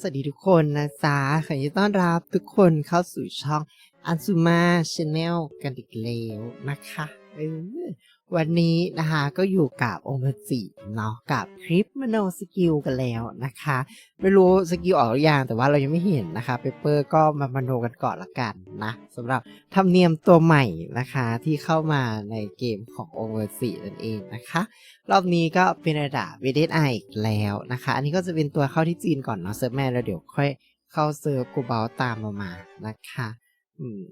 สวัสดีทุกคนนะจ๊ะขอยินต้อนรับทุกคนเข้าสู่ช่องอันซูมาชาแนลกันอีกแล้วนะคะ วันนี้นะคะก็อยู่กับองค์จิเนาะกับคลิปมโนสกิลกันแล้วนะคะ ไม่รู้สกิลออกหรือยังแต่ว่าเรายังไม่เห็นนะคะเปเปอร์ก็มามโนกันก่อนละกันนะสำหรับธรรมเนียมตัวใหม่นะคะที่เข้ามาในเกมขององค์จินั่นเองนะคะ รอบนี้ก็เป็นระดับ v d s i อีกแล้วนะคะ อันนี้ก็จะเป็นตัวเข้าที่จีนก่อนเนาะเซิร์ฟแม่แล้วเดี๋ยวค่อยเข้าเซิร์ฟกูเบลตามมามานะคะ อืม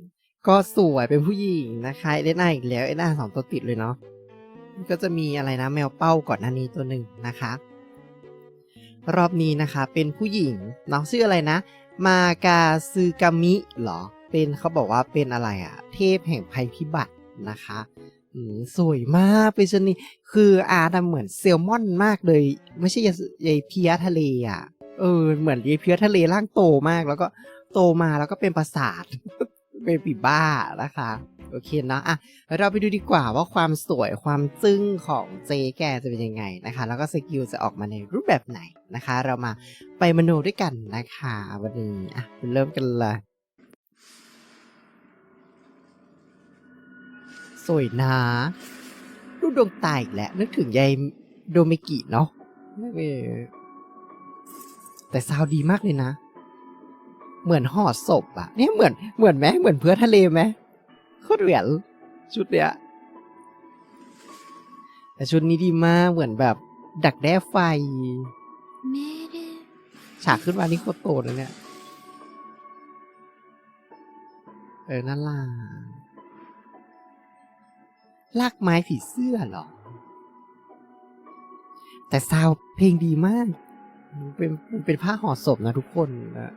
ก็สวยเป็นผู้หญิงนะคะเอเดนไออีกแล้วเอเดนไอสองตัวติดเลยเนาะก็จะมีอะไรนะแมวเป้าก่อนหน้านี้ตัวหนึ่งนะคะ รอบนี้นะคะเป็นผู้หญิงน้องชื่ออะไรนะ มากาซึกามิเหรอเป็นเขาบอกว่าเป็นอะไรอะเทพแห่งภัยพิบัตินะคะอืสวยมากเป็นชนิดคืออาร์ตเหมือนเซลมอนมากเลย ไม่ใช่ยายเพียทะเลอะเออเหมือนยายเพียทะเลร่างโตมาก แล้วก็โตมาแล้วก็เป็นประสาท เป็นปีบ้านะคะโอเคเนาะอะเราไปดูดีกว่าว่าความสวยความจึ้งของเจแกจะเป็นยังไงนะคะ แล้วก็สกิลจะออกมาในรูปแบบไหนนะคะ เรามาไปมโนด้วยกันนะคะวันนี้อะเริ่มกันเลยสวยนะรูปดวงตาอีกแล้วนึกถึงยายโดเมกิเนาะแต่ซาวดีมากเลยนะ เหมือนห่อศพอะเนี่ยเหมือนเหมือนไหมเหมือนเพื่อทะเลไหมโคตรเหรียญชุดเนี้ยแต่ชุดนี้ดีมากเหมือนแบบ ดักแด้ไฟ ฉากขึ้นมานี่โคตรโตเลยเนี่ย เออน่ารักลากไม้ผีเสื้อเหรอ แต่ซาวเพลงดีมากมันเป็นมันเป็นผ้าห่อศพนะทุกคนนะ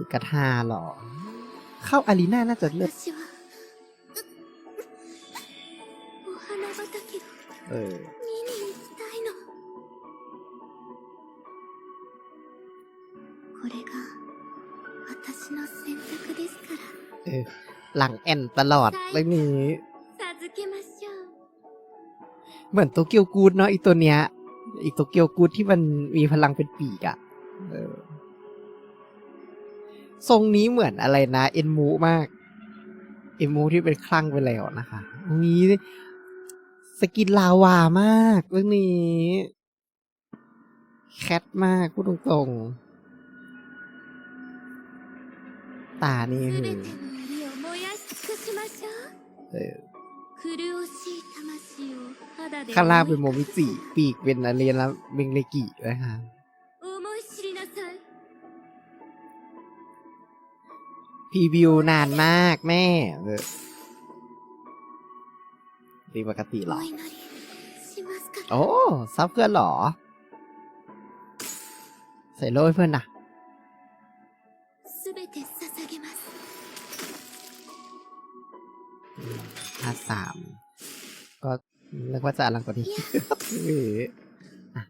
สึกทาหรอ เข้าอารีนาน่าจะเลิศเออหลังแอนตลอดเรื่องนี้เหมือนโตเกียวกูดเนาะอีตัวเนี้ยอีโตเกียวกูดที่มันมีพลังเป็นปีกอะ่ะ ทรงนี้เหมือนอะไรนะเอ็นมูมาก เอ็นมูที่เป็นคลั่งไปแล้วนะคะมีสกินลาวามากเรื่องนี้ แคทมากพูดตรงๆ ตานี่คือข้างล่างเป็นโมมิจิ ปีกเป็นอะไรนแล้วเบงเลกินะคะ พรีวิวนานมากแม่ดีปกติหรอ โอ้ซับเพื่อนหรอ ใส่โลยเพื่อนนะห้าสามก็เรียกว่าจะอลังกว่านี้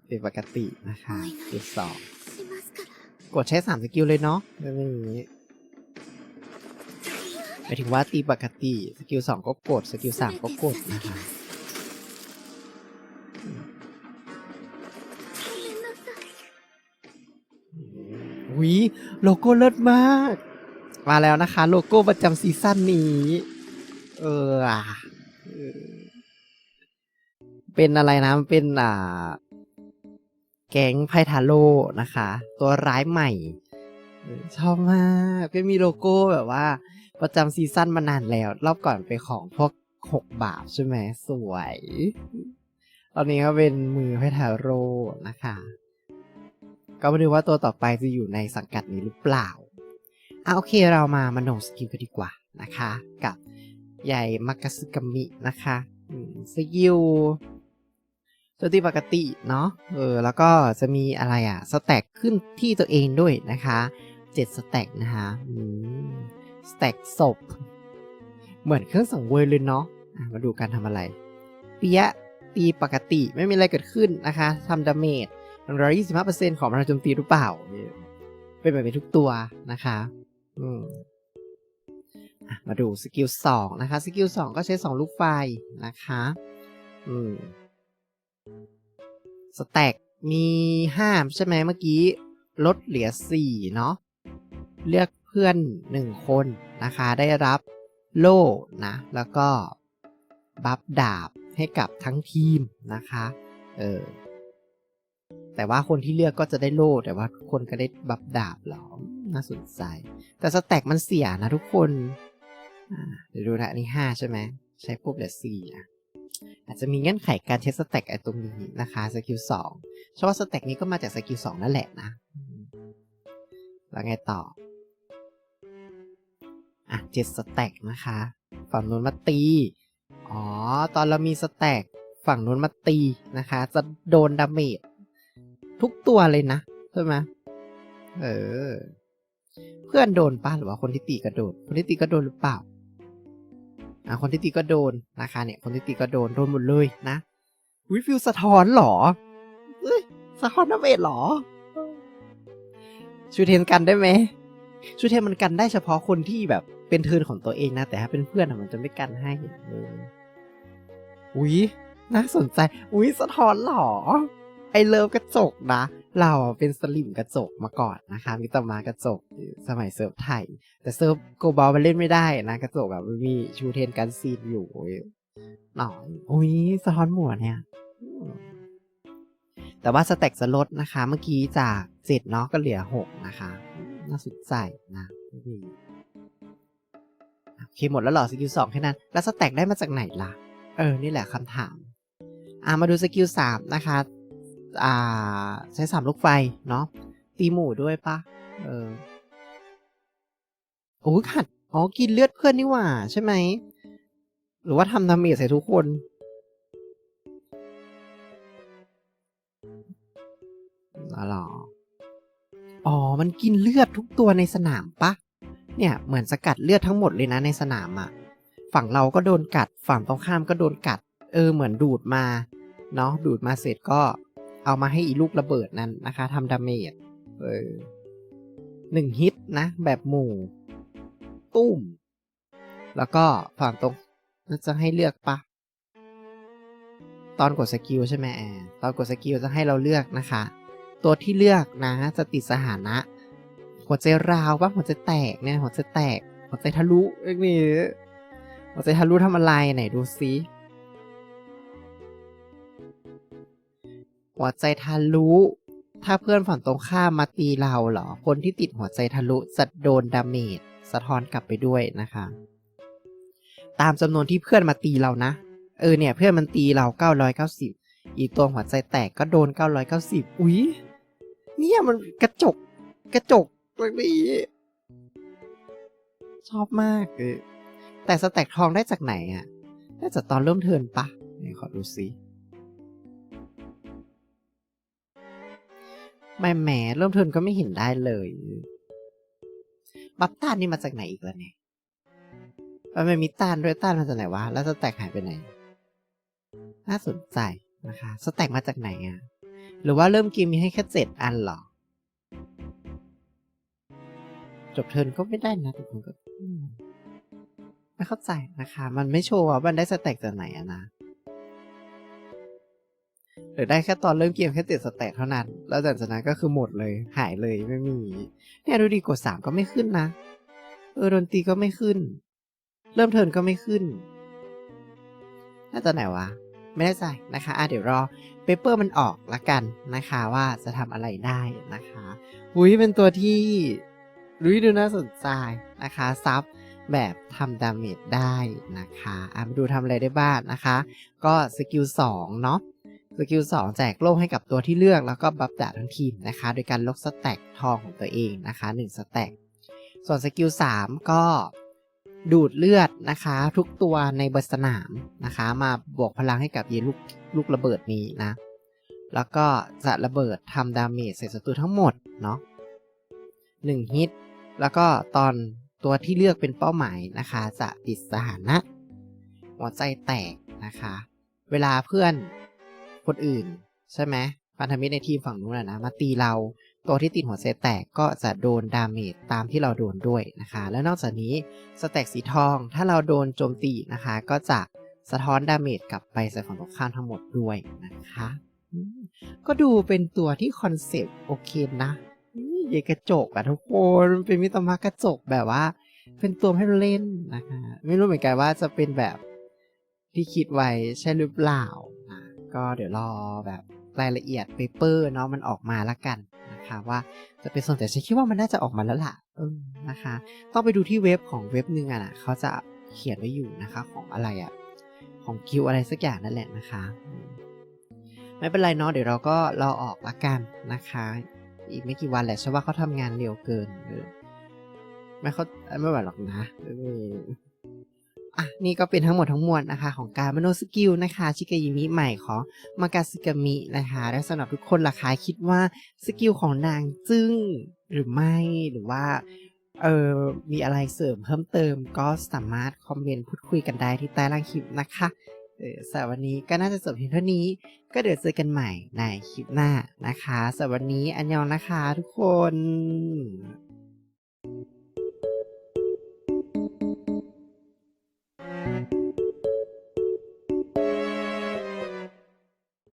เป็นปกตินะคะจุดสองกดใช้สามสกิลเลยเนาะแบบนี้ ไปถึงว่าตีปกติ สกิลสองก็กด สกิลสามก็กดนะครัะวิโลโก้เลิศมาก มาแล้วนะคะ โลโก้ประจำซีซั่นนี้ เออเป็นอะไรนะเป็นอ่า แก๊งไพทาโลนะคะ ตัวร้ายใหม่ ชอบมากเป็นมีโลโก้แบบว่า ประจำซีซั่นมานานแล้ว รอบก่อนเป็นของพวกหกบาทใช่ไหมสวย ตอนนี้ก็เป็นมือไพทาโร่นะคะ ก็มาดูว่าตัวต่อไปจะอยู่ในสังกัดนี้หรือเปล่าอะโอเคเรามามโนสกิลกันดีกว่านะคะ กับใหญ่มักกะสึกามินะคะสกิลตัวที่ปกติเนาะเออแล้วก็จะมีอะไรอะสแต็กขึ้นที่ตัวเองด้วยนะคะ เจ็ดสแต็กนะคะสแต็กศพ เหมือนเครื่องสังเวยเลยเนาะะมาดูการทำอะไร เปียะตีปกติไม่มีอะไรเกิดขึ้นนะคะทำดาเมจร้อยยี่สิบห้าเปอร์เซ็นต์ของพลังโจมตีหรือเปล่า เป็นแบบนี้ทุกตัวนะคะมาดูสกิลสองนะคะ สกิลสองก็ใช้สองลูกไฟนะคะสแต็กมีห้าใช่ไหมเมื่อกี้ ลดเหลือสี่เนาะ เลือกเพื่อนหนึ่งคนนะคะ ได้รับโล่นะ แล้วก็บัฟดาบให้กับทั้งทีมนะคะ เออ แต่ว่าคนที่เลือกก็จะได้โล่แต่ว่าทุกคนก็ได้บัฟดาบหรอ น่าสนใจ แต่สแต็กมันเสียนะทุกคนเดี๋ยวดูนะอันนี้ห้าใช่ไหม ใช้ปุ๊บเหลือสี่อะอาจจะมีเงื่อนไขการเทสสแต็กไอ้ตรงนี้นะคะสกิลสองเพราะว่าสแต็กนี้ก็มาจากสกิลสองนั่นแหละนะ แล้วไงต่อ อะเจ็ดสแต็กนะคะ ฝั่งนู้นมาตี อ๋อ ตอนเรามีสแต็กฝั่งนู้นมาตีนะคะ จะโดนดาเมจทุกตัวเลยนะ ใช่ไหมเออ เพื่อนโดนป้าหรือว่าคนที่ตีก็โดน คนที่ตีก็โดนหรือเปล่า อะคนที่ตีก็โดนนะคะเนี่ย คนที่ตีก็โดนโดนหมดเลยนะวิฟิลสะท้อนเหรอเอ้ยสะท้อนดาเมจเหรอชูเทนกันได้ไหม ชูเทนมันกันได้เฉพาะคนที่แบบเป็นเทินของตัวเองนะ แต่ถ้าเป็นเพื่อนอะมันจะไม่กันให้เอออุ๊ยน่าสนใจ อุ๊ยสะท้อนหรอ ไอเลิฟกระจกนะ เราเป็นสลิมกระจกมาก่อนนะคะมิตรมากระจกสมัยเซิร์ฟไทย แต่เซิร์ฟโกบอลมันเล่นไม่ได้นะ กระจกแบบมันมีชูเทนกันซีนอยู่หน่อยอุ๊ยสะท้อนหมวเนี่ย แต่ว่าสแต็กจะลดนะคะ เมื่อกี้จากเจ็ดเนาะก็เหลือหกนะคะ น่าสนใจนะอืมโอเคหมดแล้วหรอสกิลสองแค่นั้น แล้วสแต็กได้มาจากไหนล่ะ เออ นี่แหละคำถาม อ่ามาดูสกิลสามนะคะ อ่า ใช้สามลูกไฟ เนาะตีหมู่ด้วยปะเออโอ้ยขัดอ๋อ กินเลือดเพื่อนนี่หว่า ใช่ไหม หรือว่าทำดาเมจใส่ทุกคน อ๋อหรอ อ๋อ มันกินเลือดทุกตัวในสนามปะ เนี่ยเหมือนสกัดเลือดทั้งหมดเลยนะในสนามอะฝั่งเราก็โดนกัด ฝั่งตรงข้ามก็โดนกัด เออเหมือนดูดมา เนาะดูดมาเสร็จก็เอามาให้อีลูกระเบิดนั้นนะคะทำดาเมจ เออหนึ่งฮิตนะ แบบหมู่ ตุ้ม แล้วก็ฝั่งตรงน่าจะให้เลือกปะตอนกดสกิลใช่ไหมแอนตอนกดสกิลจะให้เราเลือกนะคะ ตัวที่เลือกนะ จะติดสถานะ หัวใจราวปะหัวใจแตกเนี่ยหัวใจแตก หัวใจทะลุเอ้นี่หัวใจทะลุทำอะไรไหนดูซิหัวใจทะลุ ถ้าเพื่อนฝั่งตรงข้ามมาตีเราเหรอ คนที่ติดหัวใจทะลุจะโดนดาเมจสะท้อนกลับไปด้วยนะคะ ตามจำนวนที่เพื่อนมาตีเรานะ เออเนี่ยเพื่อนมันตีเรา 990 อีกตัวหัวใจแตกก็โดน 990 อุ๊ย เนี่ยมันกระจก กระจกแบบนี้ชอบมากเออแต่สแต็กทองได้จากไหนอะได้จากตอนเริ่มเทินปะไหนขอดูซิแหม่แหมเริ่มเทินก็ไม่เห็นได้เลย บัฟต้านนี่มาจากไหนอีกแล้วเนี่ยมันไม่มีต้านด้วยต้านมาจากไหนวะ แล้วสแต็กหายไปไหน น่าสนใจนะคะ สแต็กมาจากไหนอะ หรือว่าเริ่มเกมมีให้แค่เจ็ดอันหรอ จบเทิร์นก็ไม่ได้นะทุกคนก็ไม่เข้าใจนะคะ มันไม่โชว์ว่ามันได้สแต็กจากไหนอะนะหรือได้แค่ตอนเริ่มเกมแค่เจ็ดสแต็กเท่านั้น แล้วจากนั้นก็คือหมดเลยหายเลยไม่มี เนี่ยดูดีกดสามก็ไม่ขึ้นนะ เออดนตรีก็ไม่ขึ้น เริ่มเทิร์นก็ไม่ขึ้น น่าจะไหนวะ ไม่ได้ใจนะคะอะเดี๋ยวรอเปเปอร์มันออกละกันนะคะว่าจะทำอะไรได้นะคะอุ้ยเป็นตัวที่รุ้ดูน่าสนใจนะคะซับแบบทำดาเมจได้นะคะอะมาดูทำอะไรได้บ้างนะคะ ก็สกิล2เนาะสกิล2แจกโล่ให้กับตัวที่เลือกแล้วก็บัฟดาทั้งทีมนะคะ โดยการลดสแต็กทองของตัวเองนะคะ1สแต็กส่วนสกิล3ก็ ดูดเลือดนะคะ ทุกตัวในบนสนามนะคะ มาบวกพลังให้กับเยลูกลูกระเบิดนี้นะ แล้วก็จะระเบิดทำดาเมจใส่ศัตรูทั้งหมดเนาะหนึ่งฮิต แล้วก็ตอนตัวที่เลือกเป็นเป้าหมายนะคะ จะติดสถานะ หัวใจแตกนะคะ เวลาเพื่อนคนอื่น ใช่ไหมพันธมิตรในทีมฝั่งนู้นนะนะมาตีเรา ตัวที่ติดหัวใจแตกก็จะโดนดาเมจตามที่เราโดนด้วยนะคะ แล้วนอกจากนี้สแต็กสีทองถ้าเราโดนโจมตีนะคะ ก็จะสะท้อนดาเมจกลับไปใส่ฝั่งตรงข้ามทั้งหมดด้วยนะคะก็ดูเป็นตัวที่คอนเซปต์โอเคนะอืมใหญ่กระจกอะทุกคนเป็นมิตรภากระจกแบบว่า เป็นตัวให้เราเล่นนะคะ ไม่รู้เหมือนกันว่าจะเป็นแบบที่คิดไว้ใช่หรือเปล่านะก็เดี๋ยวรอแบบรายละเอียดเปเปอร์เนาะมันออกมาละกัน นะคะว่าจะเป็นส่วนแต่ฉันคิดว่ามันน่าจะออกมาแล้วล่ะนะคะ ต้องไปดูที่เว็บของเว็บหนึ่งอะนะเขาจะเขียนไว้อยู่นะคะของอะไรอะของคิวอะไรสักอย่างนั่นแหละนะคะไม่เป็นไรเนาะเดี๋ยวเราก็รอออกละกันนะคะ อีกไม่กี่วันแหละฉันว่าเขาทำงานเร็วเกินไม่เขาไม่ไหวหรอกนะ อะนี่ก็เป็นทั้งหมดทั้งมวลนะคะ ของการมโนสกิลนะคะชิกายิมิใหม่ของมากาสึกามินะคะและสำหรับทุกคนล่ะคะคิดว่าสกิลของนางจึ้งหรือไม่หรือว่าเออมีอะไรเสริมเพิ่มเติมก็สามารถคอมเมนต์พูดคุยกันได้ที่ใต้ล่างคลิปนะคะเออสำหรับวันนี้ก็น่าจะจบเพียงเท่านี้ ก็เดี๋ยวเจอกันใหม่ในคลิปหน้านะคะสำหรับวันนี้อันยองนะคะทุกคน